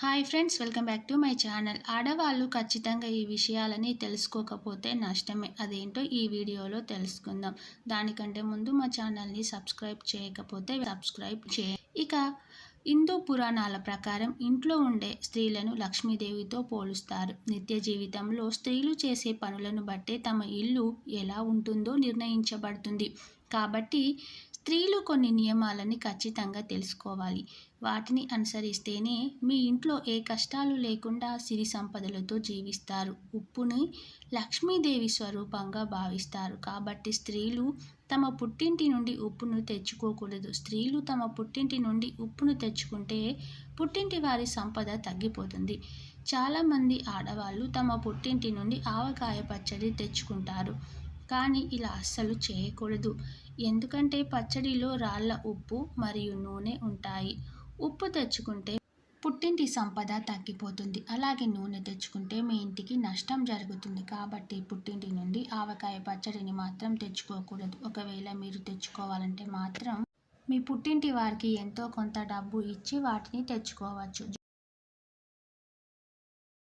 Hi friends welcome back to my channel ఆడవాళ్ళు ఖచ్చితంగా ఈ విషయాలని తెలుసుకోకపోతే నష్టమే. అదేంటో ఈ వీడియోలో తెలుసుకుందాం. దానికంటే ముందు మా ఛానల్ని సబ్స్క్రైబ్ చేయకపోతే సబ్స్క్రైబ్ చే ఇక హిందూ పురాణాల ప్రకారం ఇంట్లో ఉండే స్త్రీలను లక్ష్మీదేవితో పోలుస్తారు. నిత్య జీవితంలో స్త్రీలు చేసే పనులను బట్టే తమ ఇల్లు ఎలా ఉంటుందో నిర్ణయించబడుతుంది. కాబట్టి స్త్రీలు కొన్ని నియమాలని ఖచ్చితంగా తెలుసుకోవాలి. వాటిని అనుసరిస్తేనే మీ ఇంట్లో ఏ కష్టాలు లేకుండా సిరి సంపదలతో జీవిస్తారు. ఉప్పుని లక్ష్మీదేవి స్వరూపంగా భావిస్తారు. కాబట్టి స్త్రీలు తమ పుట్టింటి నుండి ఉప్పును తెచ్చుకోకూడదు. స్త్రీలు తమ పుట్టింటి నుండి ఉప్పును తెచ్చుకుంటే పుట్టింటి వారి సంపద తగ్గిపోతుంది. చాలామంది ఆడవాళ్ళు తమ పుట్టింటి నుండి ఆవకాయ పచ్చడి తెచ్చుకుంటారు. కానీ ఇలా అస్సలు చేయకూడదు. ఎందుకంటే పచ్చడిలో రాళ్ళ ఉప్పు మరియు నూనె ఉంటాయి. ఉప్పు తెచ్చుకుంటే పుట్టింటి సంపద తగ్గిపోతుంది. అలాగే నూనె తెచ్చుకుంటే మీ ఇంటికి నష్టం జరుగుతుంది. కాబట్టి పుట్టింటి నుండి ఆవకాయ పచ్చడిని మాత్రం తెచ్చుకోకూడదు. ఒకవేళ మీరు తెచ్చుకోవాలంటే మాత్రం మీ పుట్టింటి వారికి ఎంతో కొంత డబ్బు ఇచ్చి వాటిని తెచ్చుకోవచ్చు.